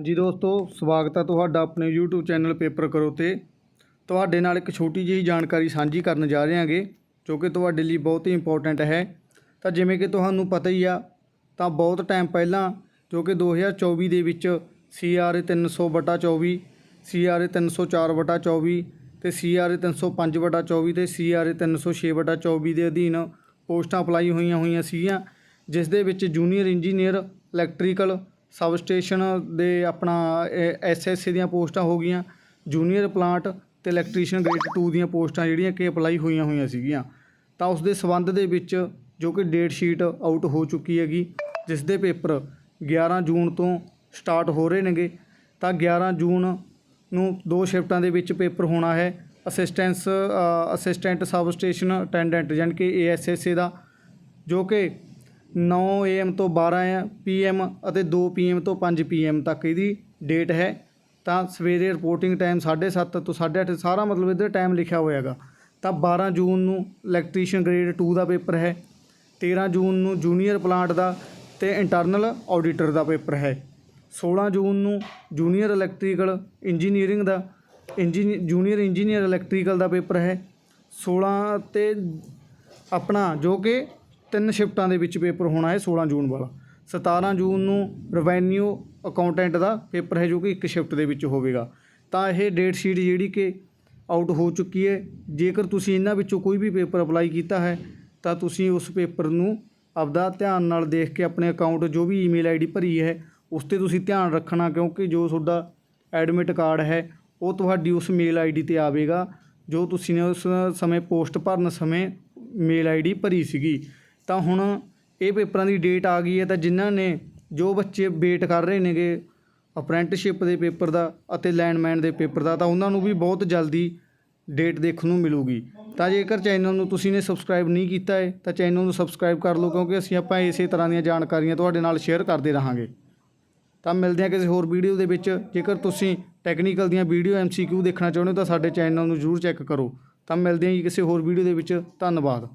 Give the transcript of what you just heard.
ਜੀ ਦੋਸਤੋ, ਸਵਾਗਤ ਹੈ ਤੁਹਾਡਾ ਆਪਣੇ YouTube ਚੈਨਲ ਪੇਪਰ ਕਰੋ ਤੇ। ਤੁਹਾਡੇ ਨਾਲ ਇੱਕ ਛੋਟੀ ਜਿਹੀ ਜਾਣਕਾਰੀ ਸਾਂਝੀ ਕਰਨ ਜਾ ਰਹੇ ਹਾਂਗੇ, ਜੋ ਕਿ ਤੁਹਾਡੇ ਲਈ ਬਹੁਤ ਹੀ ਇੰਪੋਰਟੈਂਟ ਹੈ। ਤਾਂ ਜਿਵੇਂ ਕਿ ਤੁਹਾਨੂੰ ਪਤਾ ਹੀ ਆ, ਤਾਂ ਬਹੁਤ ਟਾਈਮ ਪਹਿਲਾਂ ਜੋ ਕਿ 2024 ਦੇ ਵਿੱਚ CRA 300 ਬਟਾ 24 CRA 304 ਬਟਾ 24 ਤੇ CRA 305 ਬਟਾ 24 ਤੇ CRA 306 ਬਟਾ 24 ਦੇ ਅਧੀਨ ਪੋਸਟਾਂ ਅਪਲਾਈ ਹੋਈਆਂ ਹੋਈਆਂ ਸੀਗੀਆਂ, ਜਿਸ ਦੇ ਵਿੱਚ junior engineer electrical sub station ਦੇ ਆਪਣਾ ਐਸਐਸਸੀ ਦੀਆਂ ਪੋਸਟਾਂ ਹੋ ਗਈਆਂ, ਜੂਨੀਅਰ ਪਲਾਂਟ ਅਤੇ ਇਲੈਕਟ੍ਰੀਸ਼ੀਅਨ ਗ੍ਰੇਡ ਟੂ ਦੀਆਂ ਪੋਸਟਾਂ ਜਿਹੜੀਆਂ ਕਿ ਅਪਲਾਈ ਹੋਈਆਂ ਹੋਈਆਂ ਸੀਗੀਆਂ। ਤਾਂ ਉਸ ਦੇ ਸੰਬੰਧ ਦੇ ਵਿੱਚ ਜੋ ਕਿ ਡੇਟ ਸ਼ੀਟ ਆਊਟ ਹੋ ਚੁੱਕੀ ਹੈਗੀ, ਜਿਸ ਦੇ ਪੇਪਰ 11 ਜੂਨ ਤੋਂ ਸਟਾਰਟ ਹੋ ਰਹੇ ਨੇਗੇ। ਤਾਂ 11 ਜੂਨ ਨੂੰ ਦੋ ਸ਼ਿਫਟਾਂ ਦੇ ਵਿੱਚ ਪੇਪਰ ਹੋਣਾ ਹੈ। Assistance assistant sub station attendant ਯਾਨੀ ਕਿ ਏਐਸਐਸਏ ਦਾ, ਜੋ ਕਿ 9 AM ਤੋਂ 12 PM ਅਤੇ 2 PM ਤੋਂ 5 PM ਤੱਕ ਇਹਦੀ ਡੇਟ ਹੈ। ਤਾਂ ਸਵੇਰੇ ਰਿਪੋਰਟਿੰਗ ਟਾਈਮ 7:30 ਤੋਂ 8:30 ਸਾਰਾ ਮਤਲਬ ਇਹਦੇ ਟਾਈਮ ਲਿਖਿਆ ਹੋਇਆਗਾ ਤਾਂ 12 ਜੂਨ ਨੂੰ ਇਲੈਕਟ੍ਰੀਸ਼ੀਅਨ ਗ੍ਰੇਡ 2 ਦਾ ਪੇਪਰ ਹੈ 13 ਜੂਨ ਨੂੰ ਜੂਨੀਅਰ ਪਲਾਂਟ ਦਾ ਤੇ ਇੰਟਰਨਲ ਆਡੀਟਰ ਦਾ ਪੇਪਰ ਹੈ। 16 ਜੂਨ ਨੂੰ ਜੂਨੀਅਰ ਇਲੈਕਟ੍ਰੀਕਲ ਇੰਜੀਨੀਅਰਿੰਗ ਦਾ ਇੰਜੀਨੀ ਜੂਨੀਅਰ ਇੰਜੀਨੀਅਰ ਇਲੈਕਟ੍ਰੀਕਲ ਦਾ ਪੇਪਰ ਹੈ। 16 ਤੇ ਆਪਣਾ ਜੋ ਕਿ ਤਿੰਨ ਸ਼ਿਫਟਾਂ ਦੇ ਵਿੱਚ ਪੇਪਰ ਹੋਣਾ ਹੈ 16 ਜੂਨ ਵਾਲਾ। 17 ਜੂਨ ਨੂੰ ਰੈਵਨਿਊ ਅਕਾਊਂਟੈਂਟ ਦਾ ਪੇਪਰ ਹੈ ਜੋ ਕਿ ਇੱਕ ਸ਼ਿਫਟ ਦੇ ਵਿੱਚ ਹੋਵੇਗਾ। ਤਾਂ ਇਹ ਡੇਟ ਸ਼ੀਟ ਜਿਹੜੀ ਕਿ ਆਊਟ ਹੋ ਚੁੱਕੀ ਹੈ। ਜੇਕਰ ਤੁਸੀਂ ਇਹਨਾਂ ਵਿੱਚੋਂ ਕੋਈ ਵੀ ਪੇਪਰ ਅਪਲਾਈ ਕੀਤਾ ਹੈ, ਤਾਂ ਤੁਸੀਂ ਉਸ ਪੇਪਰ ਨੂੰ ਆਪਦਾ ਧਿਆਨ ਨਾਲ ਦੇਖ ਕੇ ਆਪਣੇ ਅਕਾਊਂਟ ਜੋ ਵੀ ਈਮੇਲ ਆਈਡੀ ਭਰੀ ਹੈ, ਉਸ ਤੇ ਤੁਸੀਂ ਧਿਆਨ ਰੱਖਣਾ ਕਿਉਂਕਿ ਜੋ ਤੁਹਾਡਾ ਐਡਮਿਟ ਕਾਰਡ ਹੈ, ਉਹ ਤੁਹਾਡੀ ਉਸ ਮੇਲ ਆਈਡੀ ਤੇ ਆਵੇਗਾ, ਜੋ ਤੁਸੀਂ ਨੇ ਉਸ ਸਮੇਂ ਪੋਸਟ ਭਰਨ ਸਮੇਂ ਮੇਲ ਆਈਡੀ ਭਰੀ ਸੀਗੀ। ਤਾਂ ਹੁਣ ਇਹ ਪੇਪਰਾਂ ਦੀ ਡੇਟ ਆ ਗਈ ਹੈ ਤਾਂ ਜਿਨ੍ਹਾਂ ਨੇ ਜੋ ਬੱਚੇ ਵੇਟ ਕਰ ਰਹੇ ਨੇਗੇ ਅਪ੍ਰੈਂਟਿਸਸ਼ਿਪ ਦੇ ਪੇਪਰ ਦਾ ਅਤੇ ਲੈਂਡਮੈਨ ਦੇ ਪੇਪਰ ਦਾ ਤਾਂ ਉਹਨਾਂ ਨੂੰ ਵੀ ਬਹੁਤ ਜਲਦੀ ਡੇਟ ਦੇਖਣ ਨੂੰ ਮਿਲੂਗੀ। ਤਾਂ ਜੇਕਰ ਚੈਨਲ ਨੂੰ ਤੁਸੀਂ ਨੇ ਸਬਸਕ੍ਰਾਈਬ ਨਹੀਂ ਕੀਤਾ ਹੈ ਤਾਂ ਚੈਨਲ ਨੂੰ ਸਬਸਕ੍ਰਾਈਬ ਕਰ ਲਓ ਕਿਉਂਕਿ ਅਸੀਂ ਆਪਾਂ ਇਸੇ ਤਰ੍ਹਾਂ ਦੀਆਂ ਜਾਣਕਾਰੀਆਂ ਤੁਹਾਡੇ ਨਾਲ ਸ਼ੇਅਰ ਕਰਦੇ ਰਹਾਂਗੇ। ਤਾਂ ਮਿਲਦੇ ਹਾਂ ਕਿਸੇ ਹੋਰ ਵੀਡੀਓ ਦੇ ਵਿੱਚ। ਜੇਕਰ ਤੁਸੀਂ ਟੈਕਨੀਕਲ ਦੀਆਂ ਵੀਡੀਓ ਐਮਸੀਕਿਊ ਦੇਖਣਾ ਚਾਹੁੰਦੇ ਹੋ ਤਾਂ ਸਾਡੇ ਚੈਨਲ ਨੂੰ ਜ਼ਰੂਰ ਚੈੱਕ ਕਰੋ। ਤਾਂ ਮਿਲਦੇ ਹਾਂ ਜੀ ਕਿਸੇ ਹੋਰ ਵੀਡੀਓ ਦੇ ਵਿੱਚ। ਧੰਨਵਾਦ।